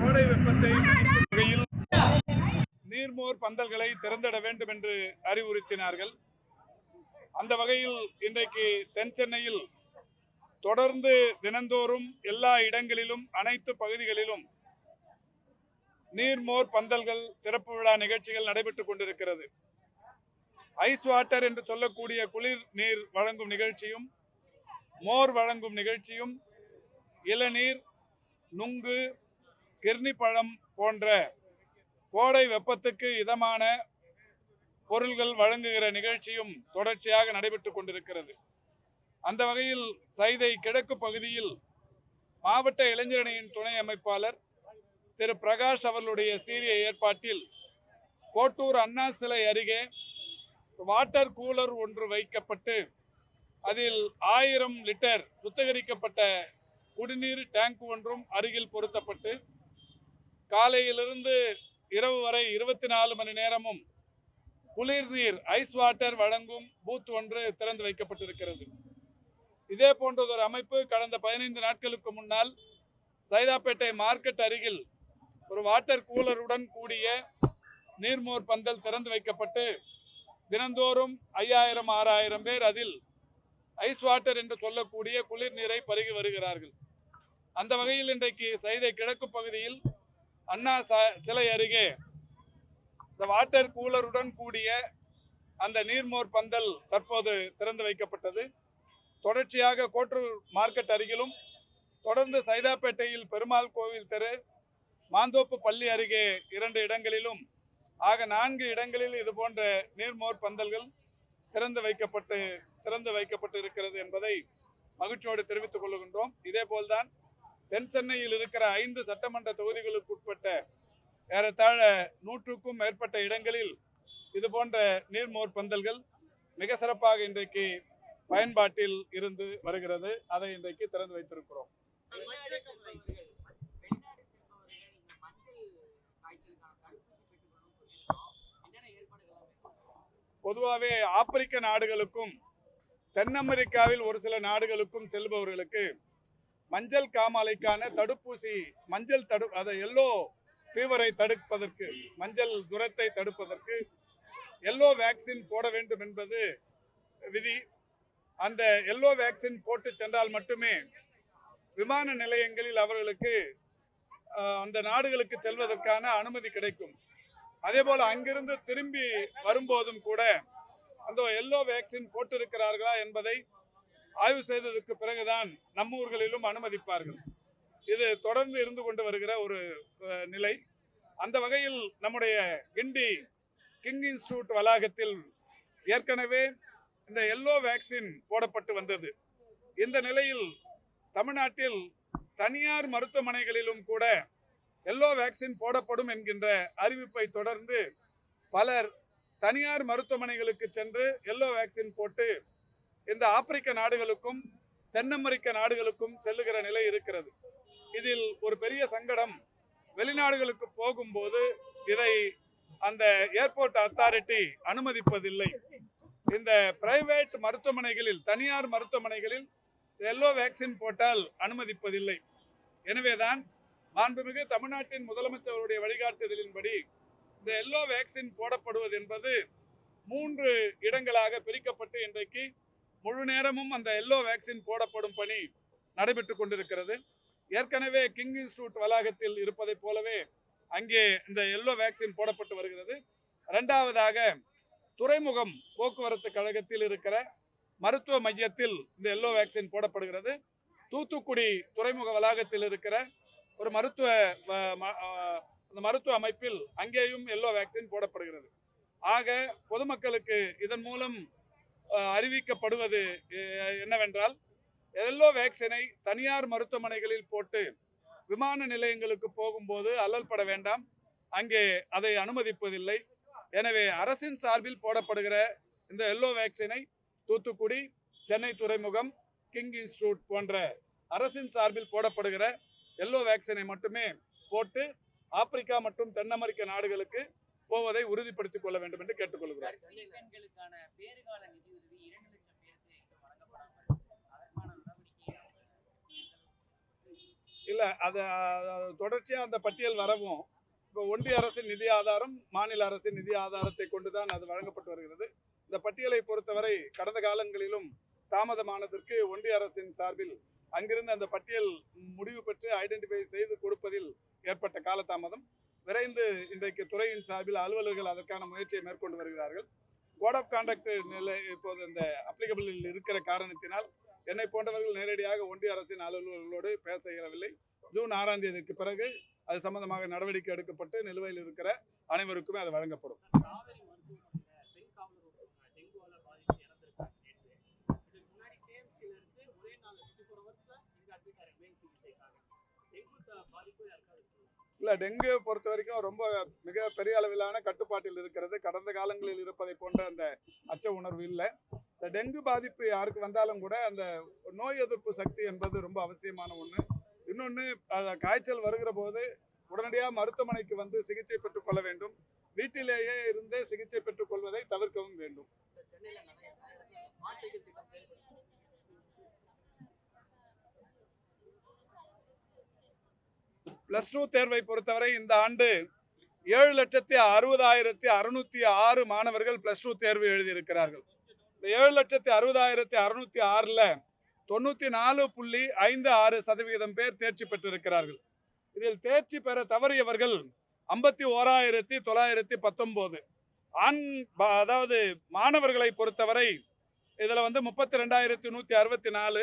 கோடை வெப்பத்தை வகையில் நீர்மோர் பந்தல்களை திறந்திட வேண்டும் என்று அறிவுறுத்தினார்கள். அந்த வகையில் இன்றைக்கு தென் சென்னையில் தொடர்ந்து தினந்தோறும் எல்லா இடங்களிலும் அனைத்து பகுதிகளிலும் நீர்மோர் பந்தல்கள் திறப்பு விழா நிகழ்ச்சிகள் நடைபெற்றுக் கொண்டிருக்கிறது. ஐஸ் வாட்டர் என்று சொல்லக்கூடிய குளிர் நீர் வழங்கும் நிகழ்ச்சியும் மோர் வழங்கும் நிகழ்ச்சியும் இளநீர் நுங்கு கிர்னி பழம் போன்ற கோடை வெப்பத்துக்கு இதமான பொருள்கள் வழங்குகிற நிகழ்ச்சியும் தொடர்ச்சியாக நடைபெற்று கொண்டிருக்கிறது. அந்த வகையில் சைதை கிழக்கு பகுதியில் மாவட்ட இளைஞரணியின் துணை அமைப்பாளர் திரு பிரகாஷ் அவர்களுடைய சீரிய ஏற்பாட்டில் கோட்டூர் அண்ணா சிலை அருகே வாட்டர் கூலர் ஒன்று வைக்கப்பட்டு அதில் ஆயிரம் லிட்டர் சுத்திகரிக்கப்பட்ட குடிநீர் டேங்க் ஒன்றும் அருகில் பொருத்தப்பட்டு காலையிலிருந்து இரவு வரை இருபத்தி நாலு மணி நேரமும் குளிர் நீர் ஐஸ் வாட்டர் வழங்கும் பூத் ஒன்று திறந்து வைக்கப்பட்டிருக்கிறது. இதே போன்றதொரு அமைப்பு. கடந்த பதினைந்து நாட்களுக்கு முன்னால் சைதாப்பேட்டை மார்க்கெட் அருகில் ஒரு வாட்டர் கூலருடன் கூடிய நீர்மோர் பந்தல் திறந்து வைக்கப்பட்டு தினந்தோறும் ஐயாயிரம் ஆறாயிரம் பேர் அதில் ஐஸ் வாட்டர் என்று சொல்லக்கூடிய குளிர் நீரை பருகி வருகிறார்கள். அந்த வகையில் இன்றைக்கு சைதை கிழக்கு பகுதியில் அண்ணா ச- சிலை அருகே இந்த வாட்டர் கூலருடன் கூடிய அந்த நீர்மோர் பந்தல் தற்போது திறந்து வைக்கப்பட்டது. தொடர்ச்சியாக கோட்டூர் மார்க்கெட் அருகிலும் தொடர்ந்து சைதாப்பேட்டையில் பெருமாள் கோவில் தெரு மாந்தோப்பு பள்ளி அருகே இரண்டு இடங்களிலும் ஆக நான்கு இடங்களில் இது போன்ற நீர்மோர் பந்தல்கள் திறந்து வைக்கப்பட்டு திறந்து வைக்கப்பட்டு இருக்கிறது என்பதை மகிழ்ச்சியோடு தெரிவித்துக் கொள்கின்றோம். இதே போல்தான் தென் சென்னையில் இருக்கிற ஐந்து சட்டமன்ற தொகுதிகளுக்கு உட்பட்ட ஏறத்தாழ நூற்றுக்கும் மேற்பட்ட இடங்களில் இது போன்ற நீர்மோர் பந்தல்கள் மிக சிறப்பாக இன்றைக்கு பயன்பாட்டில் இருந்து வருகிறது. அதை இன்றைக்கு திறந்து வைத்திருக்கிறோம். பொதுவாகவே ஆப்பிரிக்க நாடுகளுக்கும் தென் அமெரிக்காவில் ஒரு சில நாடுகளுக்கும் செல்பவர்களுக்கு மஞ்சள் காமாலைக்கான தடுப்பூசி மஞ்சள் தடு அதை எல்லோ ஃபீவரை தடுப்பதற்கு மஞ்சள் துரத்தை தடுப்பதற்கு எல்லோ வேக்சின் போட வேண்டும் என்பது விதி. அந்த எல்லோ வேக்சின் போட்டு சென்றால் மட்டுமே விமான நிலையங்களில் அவர்களுக்கு அந்த நாடுகளுக்கு செல்வதற்கான அனுமதி கிடைக்கும். அதே போல் அங்கிருந்து திரும்பி வரும்போதும் கூட அந்த எல்லோ வேக்சின் போட்டிருக்கிறார்களா? என்பதை ஆய்வு செய்ததற்கு பிறகுதான் நம்ம ஊர்களிலும் அனுமதிப்பார்கள். இது தொடர்ந்து இருந்து கொண்டு வருகிற ஒரு நிலை. அந்த வகையில் நம்முடைய கிண்டி கிங் இன்ஸ்டியூட் வளாகத்தில் ஏற்கனவே இந்த எல்லோ வேக்சின் போடப்பட்டு வந்தது. இந்த நிலையில் தமிழ்நாட்டில் தனியார் மருத்துவமனைகளிலும் கூட எல்லோ வேக்சின் போடப்படும் என்கின்ற அறிவிப்பை தொடர்ந்து பலர் தனியார் மருத்துவமனைகளுக்கு சென்று எல்லோ வேக்சின் போட்டு இந்த ஆப்பிரிக்க நாடுகளுக்கும் தென் அமெரிக்க நாடுகளுக்கும் செல்லுகிற நிலை இருக்கிறது. இதில் ஒரு பெரிய சங்கடம் வெளிநாடுகளுக்கு போகும்போது இதை அந்த ஏர்போர்ட் அத்தாரிட்டி அனுமதிப்பதில்லை. இந்த பிரைவேட் மருத்துவமனைகளில் தனியார் மருத்துவமனைகளில் எல்லோ வேக்சின் போட்டால் அனுமதிப்பதில்லை. எனவேதான் மாண்புமிகு தமிழ்நாட்டின் முதலமைச்சருடைய வழிகாட்டுதலின்படி இந்த எல்லோ வேக்சின் போடப்படுவது என்பது மூன்று இடங்களாக பிரிக்கப்பட்டு இன்றைக்கு முழு நேரமும் அந்த எல்லோ வேக்சின் போடப்படும் பணி நடைபெற்று கொண்டிருக்கிறது. ஏற்கனவே கிங் இன்ஸ்டியூட் வளாகத்தில் இருப்பதைப் போலவே அங்கே இந்த எல்லோ வேக்சின் போடப்பட்டு வருகிறது. ரெண்டாவதாக துறைமுகம் போக்குவரத்து கழகத்தில் இருக்கிற மருத்துவ மையத்தில் இந்த எல்லோ வேக்சின் போடப்படுகிறது. தூத்துக்குடி துறைமுக வளாகத்தில் இருக்கிற ஒரு மருத்துவ ம- அந்த மருத்துவ அமைப்பில் அங்கேயும் எல்லோ வேக்சின் போடப்படுகிறது. ஆக பொதுமக்களுக்கு இதன் மூலம் அறிவிக்கப்படுவது என்னவென்றால் எல்லோ வேக்சினை தனியார் மருத்துவமனைகளில் போட்டு விமான நிலையங்களுக்கு போகும்போது அல்லல் பட வேண்டாம். அங்கே அதை அனுமதிப்பதில்லை. எனவே அரசின் சார்பில் போடப்படுகிற இந்த எல்லோ வேக்சினை தூத்துக்குடி சென்னை துறைமுகம் கிங் இன்ஸ்டியூட் போன்ற அரசின் சார்பில் போடப்படுகிற எல்லோ வேக்சினை மட்டுமே போட்டு ஆப்பிரிக்கா மற்றும் தென் அமெரிக்க நாடுகளுக்கு போவதை உறுதிப்படுத்திக் கொள்ள வேண்டும் என்று கேட்டுக்கொள்கிறார் இல்லை அதை தொடர்ச்சியாக அந்த பட்டியல் வரவும் இப்போ ஒன்றிய அரசின் நிதி ஆதாரம் மாநில அரசின் நிதி ஆதாரத்தை கொண்டு தான் அது வழங்கப்பட்டு வருகிறது. இந்த பட்டியலை பொறுத்தவரை கடந்த காலங்களிலும் தாமதமானதற்கு ஒன்றிய அரசின் சார்பில் அங்கிருந்து அந்த பட்டியல் முடிவு பெற்று ஐடென்டிஃபை செய்து கொடுப்பதில் ஏற்பட்ட காலதாமதம். விரைந்து இன்றைக்கு துறையின் சார்பில் அலுவலர்கள் அதற்கான முயற்சியை மேற்கொண்டு வருகிறார்கள். கோட் ஆஃப் கான்டாக்ட் நிலை இப்போது இந்த அப்ளிகபிளில் இருக்கிற காரணத்தினால் என்னை போன்றவர்கள் நேரடியாக ஒன்றிய அரசின் அலுவலர்களோடு பேச இயலவில்லை. ஜூன் ஆறாம் தேதிக்கு பிறகு அது சம்பந்தமாக நடவடிக்கை எடுக்கப்பட்டு நிலுவையில் இருக்கிற அனைவருக்குமே அது வழங்கப்படும்? இல்லை டெங்கு பொறுத்த வரைக்கும் ரொம்ப மிக பெரிய அளவிலான கட்டுப்பாட்டில் இருக்கிறது. கடந்த காலங்களில் இருப்பதை போன்ற அந்த அச்ச உணர்வு இல்லை. இந்த டெங்கு பாதிப்பு யாருக்கு வந்தாலும் கூட அந்த நோய் எதிர்ப்பு சக்தி என்பது ரொம்ப அவசியமான ஒன்று இன்னொன்று காய்ச்சல் வருகிற போது உடனடியாக மருத்துவமனைக்கு வந்து சிகிச்சை பெற்றுக்கொள்ள வேண்டும். வீட்டிலேயே இருந்தே சிகிச்சை பெற்றுக்கொள்வதை தவிர்க்கவும் வேண்டும். பிளஸ் டூ தேர்வை பொறுத்தவரை இந்த ஆண்டு ஏழு லட்சத்தி அறுபதாயிரத்தி அறுநூத்தி ஆறு மாணவர்கள் பிளஸ் டூ தேர்வு எழுதியிருக்கிறார்கள். இந்த ஏழு லட்சத்தி அறுபதாயிரத்தி அறுநூத்தி ஆறில் தொண்ணூற்றி நாலு புள்ளி ஐந்து ஆறு சதவிகிதம் பேர் தேர்ச்சி பெற்றிருக்கிறார்கள். இதில் தேர்ச்சி பெற தவறியவர்கள் ஐம்பத்தி ஓராயிரத்தி தொள்ளாயிரத்தி பத்தொம்போது. ஆண் அதாவது மாணவர்களை பொறுத்தவரை இதில் வந்து முப்பத்தி ரெண்டாயிரத்தி நூற்றி அறுபத்தி நாலு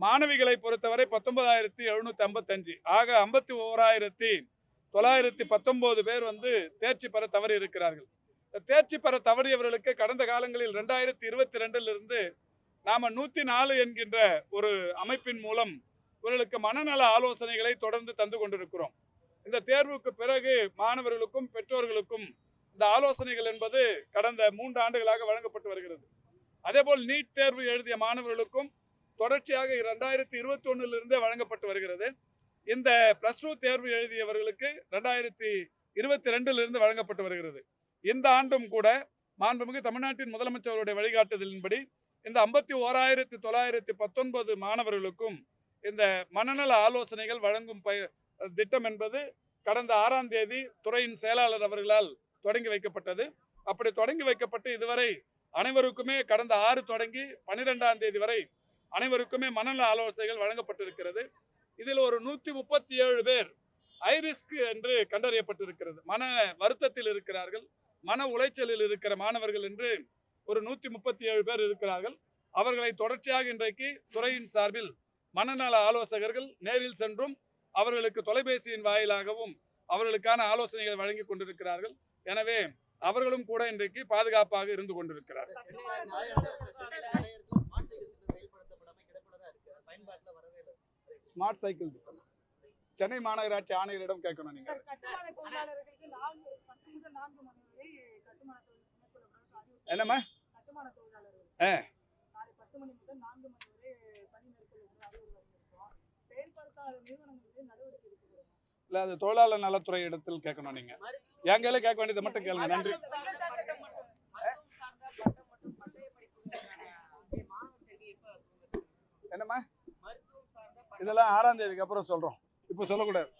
மாணவிகளை பொறுத்தவரை பத்தொன்பதாயிரத்தி எழுநூத்தி ஐம்பத்தஞ்சு ஆக ஐம்பத்தி ஓராயிரத்தி தொள்ளாயிரத்தி பத்தொன்பது பேர் வந்து தேர்ச்சி பெற தவறி இருக்கிறார்கள் தேர்ச்சி பெற தவறியவர்களுக்கு கடந்த காலங்களில் ரெண்டாயிரத்தி இருபத்தி ரெண்டிலிருந்து நாம நூத்தி நாலு என்கின்ற ஒரு அமைப்பின் மூலம் இவர்களுக்கு மனநல ஆலோசனைகளை தொடர்ந்து தந்து கொண்டிருக்கிறோம். இந்த தேர்வுக்கு பிறகு மாணவர்களுக்கும் பெற்றோர்களுக்கும் இந்த ஆலோசனைகள் என்பது கடந்த மூன்று ஆண்டுகளாக வழங்கப்பட்டு வருகிறது. அதேபோல் நீட் தேர்வு எழுதிய மாணவர்களுக்கும் தொடர்ச்சியாக இரண்டாயிரத்தி இருபத்தி ஒன்றிலிருந்தே வழங்கப்பட்டு வருகிறது. இந்த ப்ளஸ் டூ தேர்வு எழுதியவர்களுக்கு ரெண்டாயிரத்தி இருபத்தி ரெண்டிலிருந்து வழங்கப்பட்டு வருகிறது. இந்த ஆண்டும் கூட மாண்புமிகு தமிழ்நாட்டின் முதலமைச்சருடைய வழிகாட்டுதலின்படி இந்த ஐம்பத்தி ஓராயிரத்தி தொள்ளாயிரத்தி பத்தொன்பது மாணவர்களுக்கும் இந்த மனநல ஆலோசனைகள் வழங்கும் பய திட்டம் என்பது கடந்த ஆறாம் தேதி துறையின் செயலாளர் அவர்களால் தொடங்கி வைக்கப்பட்டது. அப்படி தொடங்கி வைக்கப்பட்டு இதுவரை அனைவருக்குமே கடந்த ஆறு தொடங்கி பன்னிரெண்டாம் தேதி வரை அனைவருக்குமே மனநல ஆலோசனைகள் வழங்கப்பட்டிருக்கிறது. இதில் ஒரு நூற்றி முப்பத்தி ஏழு பேர் ஐரிஸ்க் என்று கண்டறியப்பட்டிருக்கிறது. மன வருத்தத்தில் இருக்கிறார்கள். மன உளைச்சலில் இருக்கிற மாணவர்கள் என்று ஒரு நூற்றி முப்பத்தி ஏழு பேர் இருக்கிறார்கள். அவர்களை தொடர்ச்சியாக இன்றைக்கு துறையின் சார்பில் மனநல ஆலோசகர்கள் நேரில் சென்றும் அவர்களுக்கு தொலைபேசியின் வாயிலாகவும் அவர்களுக்கான ஆலோசனைகளை வழங்கி கொண்டிருக்கிறார்கள். எனவே அவர்களும் கூட இன்றைக்கு பாதுகாப்பாக இருந்து கொண்டிருக்கிறார்கள் ஸ்மார்ட் சைக்கிள். ஸ்மார்ட் திட்டம் சென்னை மாநகராட்சி ஆணையரிடம் கேட்கணும் நீங்க. என்னம்மா? ஆ. இல்ல அது தொழிலாளர் நலத்துறை இடத்தில் கேட்கணும் நீங்க. என் கையில கேட்க வேண்டியதை மட்டும் கேளுங்க. நன்றி? என்னம்மா? இதெல்லாம் ஆறாம் தேதிக்கு அப்புறம் சொல்றோம். இப்போ சொல்லக்கூடாது.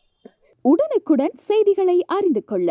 உடனுக்குடன் செய்திகளை அறிந்து கொள்ள